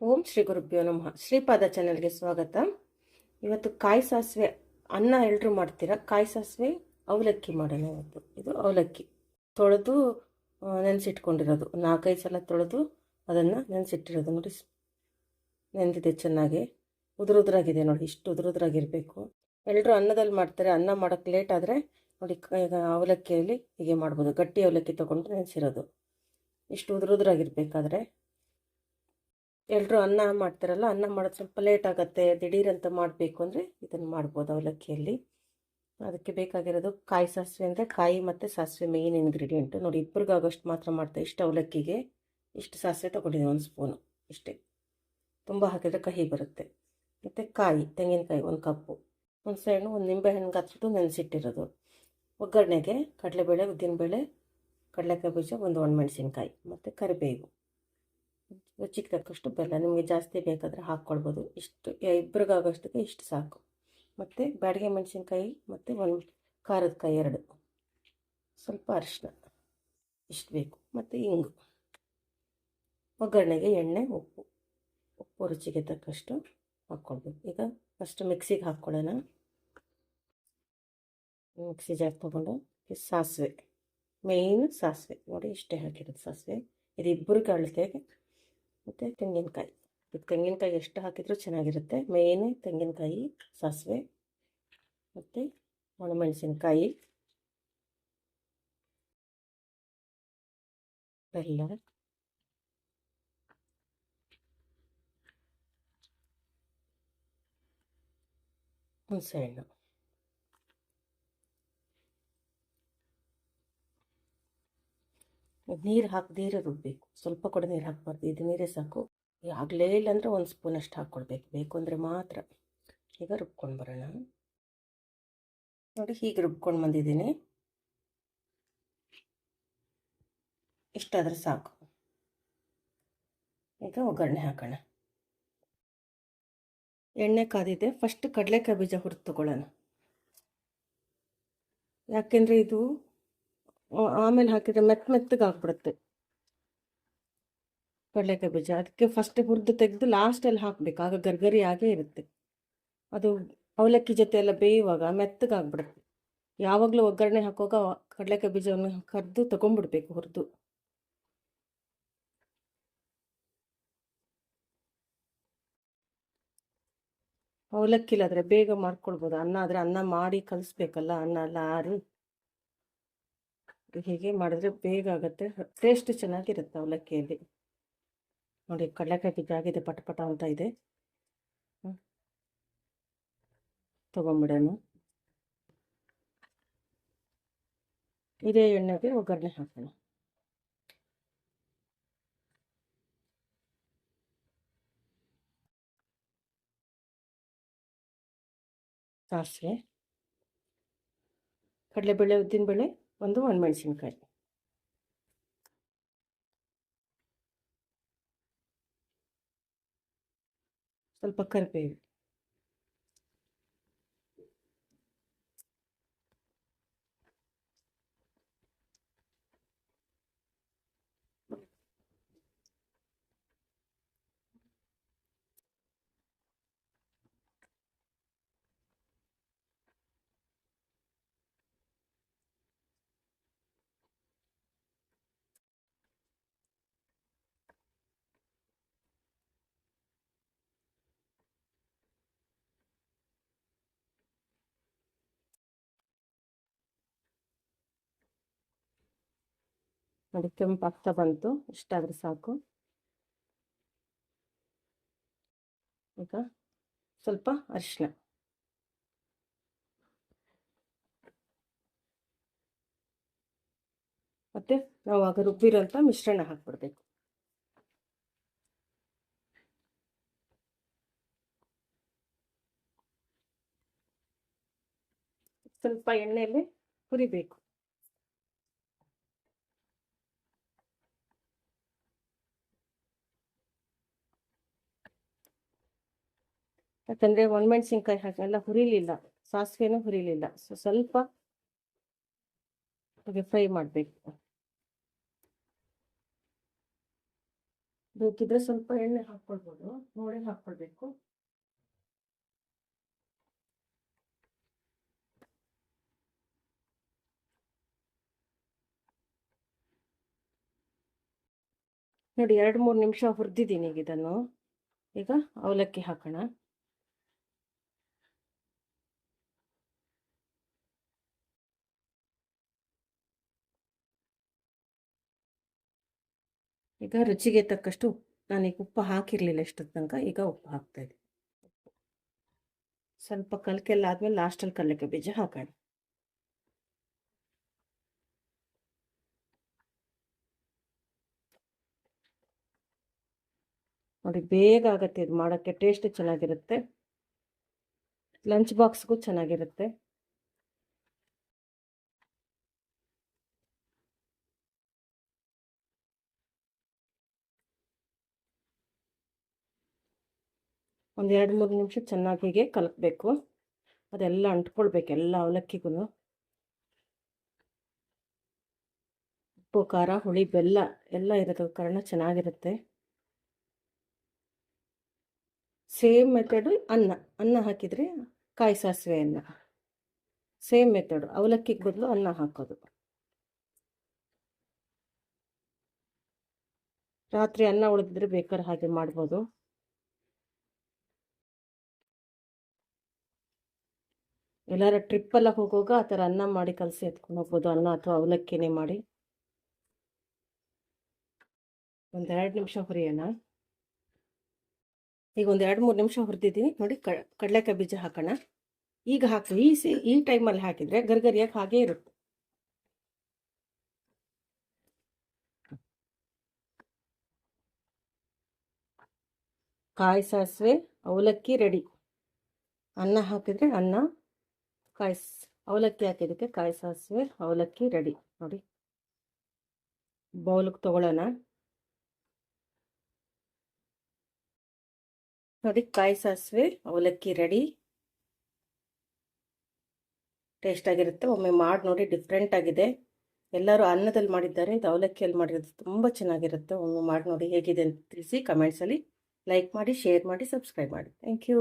ಓಂ ಶ್ರೀ ಗುರುಭ್ಯೋ ನಮಃ. ಶ್ರೀಪಾದ ಚಾನಲ್ಗೆ ಸ್ವಾಗತ. ಇವತ್ತು ಕಾಯಿ ಸಾಸಿವೆ ಅನ್ನ ಎಲ್ಲರೂ ಮಾಡ್ತೀರಾ? ಕಾಯಿ ಸಾಸಿವೆ, ಅವಲಕ್ಕಿ ಮಾಡೋಣ ಇವತ್ತು. ಇದು ಅವಲಕ್ಕಿ. ತೊಳೆದು ನೆನೆಸಿಟ್ಕೊಂಡಿರೋದು. ನಾಲ್ಕೈದು ಸಲ ತೊಳೆದು ಅದನ್ನು ನೆನೆಸಿಟ್ಟಿರೋದು ನೋಡಿ. ನೆನೆದಿದೆ ಚೆನ್ನಾಗಿ. ಉದುರುದ್ರಾಗಿದೆ ನೋಡಿ, ಇಷ್ಟು ಉದುರುದ್ರಾಗಿರಬೇಕು. ಎಲ್ಲರೂ ಅನ್ನದಲ್ಲಿ ಮಾಡ್ತಾರೆ, ಅನ್ನ ಮಾಡೋಕ್ಕೆ ಲೇಟ್ ಆದರೆ ನೋಡಿ ಈಗ ಅವಲಕ್ಕಿಯಲ್ಲಿ ಹೀಗೆ ಮಾಡ್ಬೋದು. ಗಟ್ಟಿ ಅವಲಕ್ಕಿ ತೊಗೊಂಡು ನೆನೆಸಿರೋದು. ಇಷ್ಟು ಉದುರುದ್ರಾಗಿರ್ಬೇಕಾದ್ರೆ ಎಲ್ಲರೂ ಅನ್ನ ಮಾಡ್ತಾರಲ್ಲ, ಅನ್ನ ಮಾಡೋದು ಸ್ವಲ್ಪ ಲೇಟ್ ಆಗುತ್ತೆ, ದಿಢೀರಂತ ಮಾಡಬೇಕು ಅಂದರೆ ಇದನ್ನು ಮಾಡ್ಬೋದು ಅವಲಕ್ಕಿಯಲ್ಲಿ. ಅದಕ್ಕೆ ಬೇಕಾಗಿರೋದು ಕಾಯಿ ಸಾಸಿವೆ ಅಂದರೆ ಕಾಯಿ ಮತ್ತು ಸಾಸಿವೆ ಮೇಯ್ನ್ ಇಂಗ್ರೀಡಿಯೆಂಟು ನೋಡಿ ಇಬ್ಬರಿಗಾಗೋಷ್ಟು ಮಾತ್ರ ಮಾಡ್ತಾ ಇಷ್ಟು ಅವಲಕ್ಕಿಗೆ. ಇಷ್ಟು ಸಾಸಿವೆ ತೊಗೊಂಡಿದ್ದೀನಿ, ಒಂದು ಸ್ಪೂನು ಇಷ್ಟೇ. ತುಂಬ ಹಾಕಿದರೆ ಕಹಿ ಬರುತ್ತೆ. ಮತ್ತು ಕಾಯಿ, ತೆಂಗಿನಕಾಯಿ ಒಂದು ಕಪ್ಪು. ಹುಣಸೆ ಹಣ್ಣು ಒಂದು ನಿಂಬೆಹಣ್ಣು ಗಾತ್ರದ್ದು ನೆನೆಸಿಟ್ಟಿರೋದು. ಒಗ್ಗರಣೆಗೆ, ಕಡಲೆಬೇಳೆ, ಉದ್ದಿನಬೇಳೆ, ಕಡಲೆಕಾಯಿ ಬೀಜ, ಒಂದು ಒಣಮೆಣಸಿನ್ಕಾಯಿ, ಮತ್ತು ಕರಿಬೇವು. ರುಚಿಗೆ ತಕ್ಕಷ್ಟು ಬೆಲ್ಲ, ನಿಮಗೆ ಜಾಸ್ತಿ ಬೇಕಾದರೆ ಹಾಕ್ಕೊಳ್ಬೋದು. ಇಷ್ಟು ಇಬ್ಬರಿಗಾಗೋಷ್ಟಕ್ಕೆ ಇಷ್ಟು ಸಾಕು. ಮತ್ತು ಬ್ಯಾಡಿಗೆ ಮೆಣಸಿನ್ಕಾಯಿ ಮತ್ತು ಒಂದು ಖಾರದ ಕಾಯಿ ಎರಡು. ಸ್ವಲ್ಪ ಅರಿಶಿನ ಇಷ್ಟು ಬೇಕು. ಮತ್ತು ಇಂಗು. ಒಗ್ಗರಣೆಗೆ ಎಣ್ಣೆ, ಉಪ್ಪು. ಉಪ್ಪು ರುಚಿಗೆ ತಕ್ಕಷ್ಟು ಹಾಕ್ಕೊಳ್ಬೇಕು. ಈಗ ಫಸ್ಟ್ ಮಿಕ್ಸಿಗೆ ಹಾಕ್ಕೊಳ್ಳೋಣ. ಮಿಕ್ಸಿ ಜಾರ್ ತೊಗೊಂಡು ಸಾಸಿವೆ ಮೇಯ್ನ್ ಸಾಸಿವೆ. ನೋಡಿ ಇಷ್ಟೇ ಹಾಕಿರೋದು ಸಾಸಿವೆ. ಇದು ಇಬ್ಬರು ಅಳತೆಗೆ ಮತ್ತು ತೆಂಗಿನಕಾಯಿ. ಇದು ತೆಂಗಿನಕಾಯಿ ಎಷ್ಟು ಹಾಕಿದರೂ ಚೆನ್ನಾಗಿರುತ್ತೆ. ಮೇಯ್ನೇ ತೆಂಗಿನಕಾಯಿ ಸಾಸಿವೆ ಮತ್ತು ಒಣಮೆಣಸಿನ್ಕಾಯಿ. ಬೆಲ್ಲ. ಹುಣಸೆಹಣ್ಣು. ನೀರು ಹಾಕದೇ ರುಬ್ಬಬೇಕು ಸ್ವಲ್ಪ ಕೂಡ ನೀರು ಹಾಕಬಾರ್ದು. ಇದು ನೀರೇ ಸಾಕು. ಆಗಲೇ ಇಲ್ಲ ಅಂದರೆ ಒಂದು ಸ್ಪೂನ್ ಅಷ್ಟು ಹಾಕ್ಕೊಡ್ಬೇಕು ಬೇಕು ಅಂದರೆ ಮಾತ್ರ. ಈಗ ರುಬ್ಕೊಂಡು ಬರೋಣ. ನೋಡಿ ಹೀಗೆ ರುಬ್ಕೊಂಡು ಬಂದಿದ್ದೀನಿ. ಇಷ್ಟಾದರೆ ಸಾಕು. ಈಗ ಒಗ್ಗರಣೆ ಹಾಕೋಣ. ಎಣ್ಣೆ ಕಾದಿದೆ. ಫಸ್ಟ್ ಕಡಲೆಕಾಯಿ ಬೀಜ ಹುರಿದು ತಗೊಳ್ಳೋಣ. ಯಾಕೆಂದರೆ ಇದು ಆಮೇಲೆ ಹಾಕಿದ್ರೆ ಮೆತ್ತ ಮೆತ್ತಗೆ ಹಾಕ್ಬಿಡುತ್ತೆ ಕಡಲೆಕಾಯಿ ಬೀಜ. ಅದಕ್ಕೆ ಫಸ್ಟ್ ಹುರಿದು ತೆಗೆದು ಲಾಸ್ಟಲ್ಲಿ ಹಾಕಬೇಕು. ಆಗ ಗರ್ಗರಿ ಇರುತ್ತೆ. ಅದು ಅವಲಕ್ಕಿ ಜೊತೆ ಎಲ್ಲ ಬೇಯುವಾಗ ಮೆತ್ತಗೆ ಆಗ್ಬಿಡುತ್ತೆ. ಯಾವಾಗಲೂ ಒಗ್ಗರಣೆ ಹಾಕುವಾಗ ಕಡಲೆಕಾಯಿ ಬೀಜವನ್ನು ಕರೆದು ತಗೊಂಡ್ಬಿಡ್ಬೇಕು ಹುರಿದು. ಅವಲಕ್ಕಿಲಾದರೆ ಬೇಗ ಮಾಡ್ಕೊಳ್ಬೋದು. ಅನ್ನ ಆದರೆ ಅನ್ನ ಮಾಡಿ ಕಲಿಸ್ಬೇಕಲ್ಲ, ಅನ್ನ ಎಲ್ಲ ಆರಿ. ಹೀಗೆ ಮಾಡಿದ್ರೆ ಬೇಗ ಆಗುತ್ತೆ. ಟೇಸ್ಟ್ ಚೆನ್ನಾಗಿರುತ್ತೆ ಅವಲಕ್ಕಿಯಲ್ಲಿ. ನೋಡಿ, ಕಡಲೆಕಾಯಿ ಬೀಜ ಪಟ ಪಟ ಅಂತ ಇದೆ. ತಗೊಂಬಿಡೋಣ. ಇದೇ ಎಣ್ಣೆಗೆ ಒಗ್ಗರಣೆ ಹಾಕೋಣ. ಸಾಸಿವೆ. ಕಡಲೆಬೇಳೆ, ಉದ್ದಿನಬೇಳೆ. ಒಂದು ಒಣಮೆಣಸಿನ್ಕಾಯಿ. ಸ್ವಲ್ಪ ಕರಿಬೇವು. ನೋಡಿ, ಕೆಂಪು ಆಗ್ತಾ ಬಂತು. ಇಷ್ಟಾದರೆ ಸಾಕು. ಈಗ ಸ್ವಲ್ಪ ಅರಿಶಿನ ಮತ್ತೆ ನಾವು ಆಗ ರುಬ್ಬಿರೋಂಥ ಮಿಶ್ರಣ ಹಾಕ್ಬಿಡ್ಬೇಕು. ಸ್ವಲ್ಪ ಎಣ್ಣೆಯಲ್ಲಿ ಹುರಿಬೇಕು. ಯಾಕಂದರೆ ಒಣಮೆಣ್ಸಿನ್ಕಾಯಿ ಹಾಕಿ, ಎಲ್ಲ ಹುರಿಲಿಲ್ಲ. ಸಾಸಿವೆನೂ ಹುರಿಲಿಲ್ಲ. ಸೊ ಸ್ವಲ್ಪ ಫ್ರೈ ಮಾಡಬೇಕು. ಬೇಕಿದ್ರೆ ಸ್ವಲ್ಪ ಎಣ್ಣೆ ಹಾಕ್ಕೊಳ್ಬೋದು. ನೋಡಿ ಹಾಕ್ಕೊಳ್ಬೇಕು. ನೋಡಿ, ಎರಡು ಮೂರು ನಿಮಿಷ ಹುರಿದಿದ್ದೀನಿ ಈಗ ಇದನ್ನು. ಈಗ ಅವಲಕ್ಕಿ ಹಾಕೋಣ. ಈಗ ರುಚಿಗೆ ತಕ್ಕಷ್ಟು ನಾನೀಗ ಉಪ್ಪು ಹಾಕಿರಲಿಲ್ಲ ಎಷ್ಟೊತ್ತು ತನಕ, ಈಗ ಉಪ್ಪು ಹಾಕ್ತಾ ಇದ್ದೀನಿ. ಸ್ವಲ್ಪ ಕಲ್ಕೆಲ್ಲ ಆದಮೇಲೆ ಲಾಸ್ಟಲ್ಲಿ ಕಲ್ಲಕ್ಕೆ ಬೀಜ ಹಾಕೋಣ. ನೋಡಿ, ಬೇಗ ಆಗುತ್ತೆ ಇದು ಮಾಡೋಕ್ಕೆ ಟೇಸ್ಟ್ ಚೆನ್ನಾಗಿರುತ್ತೆ. ಲಂಚ್ ಬಾಕ್ಸ್ಗೂ ಚೆನ್ನಾಗಿರುತ್ತೆ. ಒಂದು ಎರಡು ಮೂರು ನಿಮಿಷ ಚೆನ್ನಾಗಿ ಹೀಗೆ ಕಲಕಬೇಕು ಅದೆಲ್ಲ ಅಂಟ್ಕೊಳ್ಬೇಕು ಎಲ್ಲ ಅವಲಕ್ಕಿಗೂ ಉಪ್ಪು, ಖಾರ, ಹುಳಿ, ಬೆಲ್ಲ ಎಲ್ಲ ಇರೋದ ಕಾರಣ ಚೆನ್ನಾಗಿರುತ್ತೆ. ಸೇಮ್ ಮೆಥಡು ಅನ್ನ ಅನ್ನ ಹಾಕಿದರೆ ಕಾಯಿ ಸಾಸಿವೆ ಅನ್ನ. ಸೇಮ್ ಮೆಥಡು ಅವಲಕ್ಕಿಗೆ ಬದಲು ಅನ್ನ ಹಾಕೋದು. ರಾತ್ರಿ ಅನ್ನ ಉಳಿದಿದ್ರೆ ಬೇಕಾದ್ರೆ ಹಾಗೆ ಮಾಡ್ಬೋದು. ಎಲ್ಲಾರ ಟ್ರಿಪ್ಪೆಲ್ಲ ಹೋಗುವಾಗ ಆ ಥರ ಅನ್ನ ಮಾಡಿ ಕಲಸಿ ಎತ್ಕೊಂಡು ಹೋಗ್ಬೋದು, ಅನ್ನ ಅಥವಾ ಅವಲಕ್ಕಿನೇ ಮಾಡಿ. ಒಂದೆರಡು ನಿಮಿಷ ಹುರಿಯೋಣ. ಈಗ ಒಂದು ಎರಡು ಮೂರು ನಿಮಿಷ ಹುರಿದಿದ್ದೀನಿ. ನೋಡಿ ಕಡಲೆಕಾಯಿ ಬೀಜ ಹಾಕೋಣ. ಈಗ ಹಾಕಿ, ಈ ಸಿ, ಈ ಟೈಮಲ್ಲಿ ಹಾಕಿದರೆ ಗರ್ಗರಿಯಾಗಿ ಹಾಗೇ ಇರುತ್ತೆ. ಕಾಯಿ ಸಾಸಿವೆ, ಅವಲಕ್ಕಿ ರೆಡಿ. ಅನ್ನ ಹಾಕಿದರೆ ಅನ್ನ ಕಾಯಿ ಅವಲಕ್ಕಿ ಹಾಕಿದ್ದಕ್ಕೆ ಕಾಯಿ ಸಾಸಿವೆ ಅವಲಕ್ಕಿ ರೆಡಿ. ನೋಡಿ. ಬೌಲ್ಗೆ ತೊಗೊಳ್ಳೋಣ. ನೋಡಿ ಕಾಯಿ ಸಾಸಿವೆ ಅವಲಕ್ಕಿ ರೆಡಿ. ಟೇಸ್ಟ್ ಆಗಿರುತ್ತೆ. ಒಮ್ಮೆ ಮಾಡಿ ನೋಡಿ, ಡಿಫ್ರೆಂಟ್ ಆಗಿದೆ. ಎಲ್ಲರೂ ಅನ್ನದಲ್ಲಿ ಮಾಡಿದ್ದಾರೆ. ಇದು ಅವಲಕ್ಕಿಯಲ್ಲಿ ಮಾಡಿರೋದು ತುಂಬ ಚೆನ್ನಾಗಿರುತ್ತೆ. ಒಮ್ಮೆ ಮಾಡಿ ನೋಡಿ ಹೇಗಿದೆ ಅಂತ ತಿಳಿಸಿ ಕಮೆಂಟ್ಸಲ್ಲಿ ಲೈಕ್ ಮಾಡಿ, ಶೇರ್ ಮಾಡಿ, ಸಬ್ಸ್ಕ್ರೈಬ್ ಮಾಡಿ. Thank you.